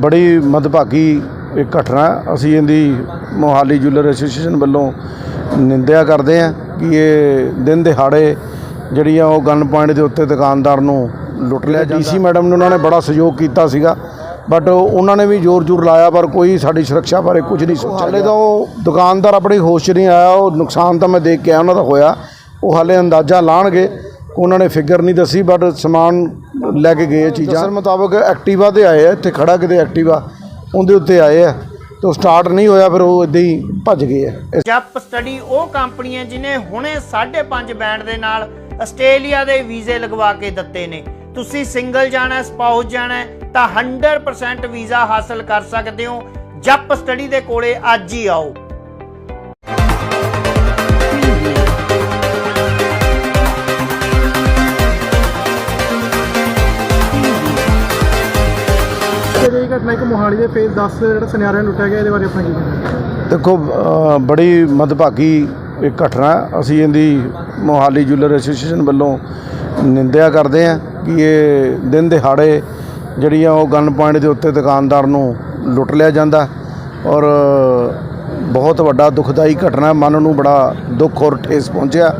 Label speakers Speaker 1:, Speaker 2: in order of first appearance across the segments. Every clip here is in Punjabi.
Speaker 1: ਬੜੀ ਮਦਭਾਗੀ ਇੱਕ ਘਟਨਾ। ਅਸੀਂ ਇਹਦੀ ਮੋਹਾਲੀ ਜੁਐਲਰ ਐਸੋਸੀਏਸ਼ਨ ਵੱਲੋਂ ਨਿੰਦਿਆ ਕਰਦੇ ਹਾਂ ਕਿ ਇਹ ਦਿਨ ਦਿਹਾੜੇ ਜਿਹੜੀਆਂ ਉਹ ਗਨ ਪੁਆਇੰਟ ਦੇ ਉੱਤੇ ਦੁਕਾਨਦਾਰ ਨੂੰ ਲੁੱਟ ਲਿਆ ਡੀਸੀ ਮੈਡਮ ਨੇ ਉਹਨਾਂ ਨੇ ਬੜਾ ਸਹਿਯੋਗ ਕੀਤਾ ਸੀਗਾ ਬਟ ਉਹਨਾਂ ਨੇ ਵੀ ਜ਼ੋਰ ਜ਼ੋਰ ਲਾਇਆ ਪਰ ਕੋਈ ਸਾਡੀ ਸੁਰੱਖਿਆ ਬਾਰੇ ਕੁਝ ਨਹੀਂ ਸੋਚਿਆ ਹਾਲੇ ਤਾਂ ਉਹ ਦੁਕਾਨਦਾਰ ਆਪਣੀ ਹੋਸ਼ 'ਚ ਨਹੀਂ ਆਇਆ ਉਹ ਨੁਕਸਾਨ ਤਾਂ ਮੈਂ ਦੇਖ ਕੇ ਆਇਆ ਉਹਨਾਂ ਦਾ ਹੋਇਆ। ਉਹ ਹਾਲੇ ਅੰਦਾਜ਼ਾ ਲਾਣਗੇ ਉਹਨਾਂ ਨੇ ਫਿਗਰ ਨਹੀਂ ਦੱਸੀ ਬਟ ਸਮਾਨ ਲੈ ਕੇ ਗਏ ਚੀਜ਼ਾਂ ਦੱਸਣ ਮੁਤਾਬਕ ਐਕਟਿਵਾ ਤੇ ਆਏ ਆ ਇੱਥੇ ਖੜਾ ਕਿਤੇ ਐਕਟਿਵਾ ਉਹਦੇ ਉੱਤੇ ਆਏ ਆ। ਤੇ ਸਟਾਰਟ ਨਹੀਂ ਹੋਇਆ ਫਿਰ ਉਹ ਇਦਾਂ ਹੀ ਭੱਜ ਗਏ ਆ।
Speaker 2: ਜੱਪ ਸਟੱਡੀ ਉਹ ਕੰਪਨੀ ਹੈ ਜਿਨੇ ਹੁਣੇ 5.5 ਬੈਂਡ ਦੇ ਨਾਲ ਆਸਟ੍ਰੇਲੀਆ ਦੇ ਵੀਜ਼ੇ ਲਗਵਾ ਕੇ ਦਿੱਤੇ ਨੇ। ਤੁਸੀਂ ਸਿੰਗਲ ਜਾਣਾ ਸਪਾਊਸ ਜਾਣਾ ਹੈ ਤਾਂ 100% ਵੀਜ਼ਾ ਹਾਸਲ ਕਰ ਸਕਦੇ ਹੋ। ਜੱਪ ਸਟੱਡੀ ਦੇ ਕੋਲੇ ਅੱਜ ਹੀ ਆਓ।
Speaker 3: ਜਿਹੜੀ ਘਟਨਾ ਇੱਕ ਮੋਹਾਲੀ ਦੇ ਫੇਜ਼ 10 ਜਿਹੜਾ ਸੁਨਿਆਰਿਆਂ ਲੁੱਟਿਆ ਗਿਆ, ਇਹਦੇ ਬਾਰੇ ਆਪਣਾ ਕੀ ਕਹਿਣਾ?
Speaker 1: ਦੇਖੋ ਬੜੀ ਮਦਭਾਗੀ ਇੱਕ ਘਟਨਾ ਅਸੀਂ ਇਹਦੀ ਮੋਹਾਲੀ ਜੁਲਰ ਐਸੋਸੀਏਸ਼ਨ ਵੱਲੋਂ ਨਿੰਦਿਆ ਕਰਦੇ ਹਾਂ ਕਿ ਇਹ ਦਿਨ ਦਿਹਾੜੇ ਜਿਹੜੀਆਂ ਉਹ ਗਨ ਪੁਆਇੰਟ ਦੇ ਉੱਤੇ ਦੁਕਾਨਦਾਰ ਨੂੰ ਲੁੱਟ ਲਿਆ ਜਾਂਦਾ ਔਰ ਬਹੁਤ ਵੱਡਾ ਦੁਖਦਾਈ ਘਟਨਾ ਮਨ ਨੂੰ ਬੜਾ ਦੁੱਖ ਔਰ ਠੇਸ ਪਹੁੰਚਿਆ।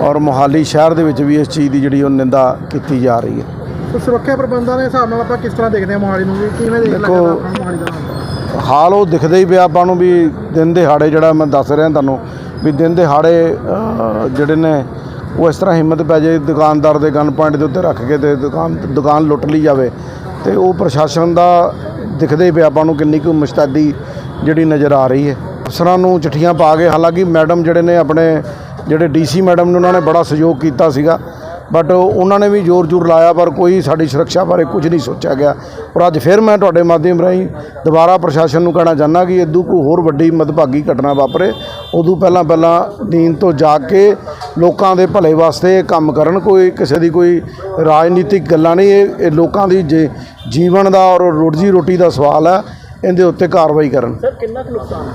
Speaker 1: ਔਰ ਮੋਹਾਲੀ ਸ਼ਹਿਰ ਦੇ ਵਿੱਚ ਵੀ ਇਸ ਚੀਜ਼ ਦੀ ਜਿਹੜੀ ਉਹ ਨਿੰਦਾ ਕੀਤੀ ਜਾ ਰਹੀ ਹੈ।
Speaker 3: ਸੋ ਸੁਰੱਖਿਆ ਪ੍ਰਬੰਧਾਂ ਦੇ ਹਿਸਾਬ ਨਾਲ ਆਪਾਂ ਕਿਸ ਤਰ੍ਹਾਂ ਦੇਖਦੇ ਹਾਂ ਮੋਹਾਲੀ ਨੂੰ ਵੀ? ਕਿਵੇਂ ਦੇਖ
Speaker 1: ਦੇਖੋ,
Speaker 3: ਲੱਗਦਾ ਆਪਾਂ ਨੂੰ ਮੋਹਾਲੀ ਦਾ
Speaker 1: ਹਾਲ? ਉਹ ਦਿਖਦਾ ਹੀ ਪਿਆ ਆਪਾਂ ਨੂੰ ਵੀ ਦਿਨ ਦਿਹਾੜੇ ਜਿਹੜਾ ਮੈਂ ਦੱਸ ਰਿਹਾ ਤੁਹਾਨੂੰ ਵੀ ਦਿਨ ਦਿਹਾੜੇ ਅ, ਜਿਹੜੇ ਨੇ ਉਹ ਇਸ ਤਰ੍ਹਾਂ ਹਿੰਮਤ ਪੈ ਜਾਏ ਦੁਕਾਨਦਾਰ ਦੇ ਗਨ ਪੁਆਇੰਟ ਦੇ ਉੱਤੇ ਰੱਖ ਕੇ ਤੇ ਦੁਕਾਨ ਦੁਕਾਨ ਲੁੱਟ ਲਈ ਜਾਵੇ। ਤੇ ਉਹ ਪ੍ਰਸ਼ਾਸਨ ਦਾ ਦਿਖਦਾ ਹੀ ਪਿਆ ਆਪਾਂ ਨੂੰ ਕਿੰਨੀ ਕੁ ਮੁਸ਼ਤੈਦੀ ਜਿਹੜੀ ਨਜ਼ਰ ਆ ਰਹੀ ਹੈ। ਅਫਸਰਾਂ ਨੂੰ ਚਿੱਠੀਆਂ ਪਾ ਕੇ ਹਾਲਾਂਕਿ ਮੈਡਮ ਜਿਹੜੇ ਨੇ ਆਪਣੇ ਜਿਹੜੇ ਡੀਸੀ ਮੈਡਮ ਨੇ ਉਹਨਾਂ ਨੇ ਬੜਾ ਸਹਿਯੋਗ ਕੀਤਾ ਸੀਗਾ। ਬਟ ਉਹਨਾਂ ਨੇ ਵੀ ਜ਼ੋਰ ਜ਼ੋਰ ਲਾਇਆ ਪਰ ਕੋਈ ਸਾਡੀ ਸੁਰੱਖਿਆ ਬਾਰੇ ਕੁਝ ਨਹੀਂ ਸੋਚਿਆ ਗਿਆ। ਔਰ ਅੱਜ ਫਿਰ ਮੈਂ ਤੁਹਾਡੇ ਮਾਧਿਅਮ ਰਾਹੀਂ ਦੁਬਾਰਾ ਪ੍ਰਸ਼ਾਸਨ ਨੂੰ ਕਹਿਣਾ ਚਾਹੁੰਦਾ ਕਿ ਇਦੋਂ ਕੋਈ ਹੋਰ ਵੱਡੀ ਮਦਭਾਗੀ ਘਟਨਾ ਵਾਪਰੇ। ਉਦੋਂ ਪਹਿਲਾਂ ਪਹਿਲਾਂ ਨੀਂਦ ਤੋਂ ਜਾਗ ਕੇ ਲੋਕਾਂ ਦੇ ਭਲੇ ਵਾਸਤੇ ਕੰਮ ਕਰਨ ਕੋਈ ਕਿਸੇ ਦੀ ਕੋਈ ਰਾਜਨੀਤਿਕ ਗੱਲਾਂ ਨਹੀਂ। ਇਹ ਲੋਕਾਂ ਦੀ ਜੇ- ਜੀਵਨ ਦਾ ਔਰ ਰੋਜੀ ਰੋਟੀ ਦਾ ਸਵਾਲ ਹੈ ਇਹਦੇ ਉੱਤੇ ਕਾਰਵਾਈ ਕਰਨ।
Speaker 3: ਸਰ ਕਿੰਨਾ ਕੁ ਨੁਕਸਾਨ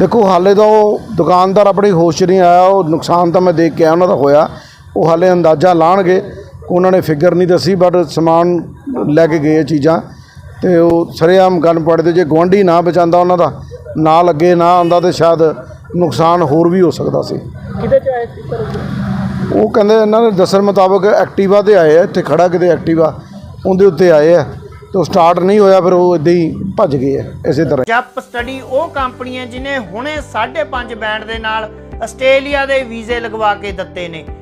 Speaker 1: ਦੇਖੋ ਹਾਲੇ ਤਾਂ ਉਹ ਦੁਕਾਨਦਾਰ ਆਪਣੀ ਹੋਸ਼ ਨਹੀਂ ਆਇਆ ਉਹ ਨੁਕਸਾਨ ਤਾਂ ਮੈਂ ਦੇਖ ਕੇ ਆਇਆ ਉਹਨਾਂ ਦਾ ਹੋਇਆ। ਉਹ ਹਾਲੇ ਅੰਦਾਜ਼ਾ ਲਾਣਗੇ ਉਹਨਾਂ ਨੇ ਫਿਗਰ ਨਹੀਂ ਦੱਸੀ ਬਟ ਸਮਾਨ ਲੈ ਕੇ ਗਏ ਚੀਜ਼ਾਂ। ਤੇ ਉਹ ਸਰੇਆਮ ਗਨ ਪੜਦੇ ਜੇ ਗੁਆਂਢੀ ਨਾ ਬਚਾਉਂਦਾ ਉਹਨਾਂ ਦਾ ਨਾ ਲੱਗੇ ਨਾ ਆਉਂਦਾ ਤੇ ਸ਼ਾਇਦ ਨੁਕਸਾਨ ਹੋਰ ਵੀ ਹੋ ਸਕਦਾ ਸੀ।
Speaker 3: ਕਿਹਦੇ ਚ ਆਏ ਸੀ ਸਰ?
Speaker 1: ਉਹ ਕਹਿੰਦੇ ਇਹਨਾਂ ਦੇ ਦੱਸਣ ਮੁਤਾਬਕ ਐਕਟਿਵਾ ਤੇ ਆਏ ਆ ਇੱਥੇ ਖੜਾ ਕਿਤੇ ਐਕਟਿਵਾ ਉਹਦੇ ਉੱਤੇ ਆਏ ਆ। ਤੇ ਉਹ ਸਟਾਰਟ ਨਹੀਂ ਹੋਇਆ ਫਿਰ ਉਹ ਇਦਾਂ ਹੀ ਭੱਜ ਗਏ ਆ ਇਸੇ ਤਰ੍ਹਾਂ।
Speaker 2: ਜੱਪ ਸਟੱਡੀ ਉਹ ਕੰਪਨੀ ਹੈ ਜਿਨੇ ਹੁਣੇ 5.5 ਬੈਂਡ ਦੇ ਨਾਲ ਆਸਟ੍ਰੇਲੀਆ ਦੇ ਵੀਜ਼ੇ ਲਗਵਾ ਕੇ ਦਿੱਤੇ ਨੇ।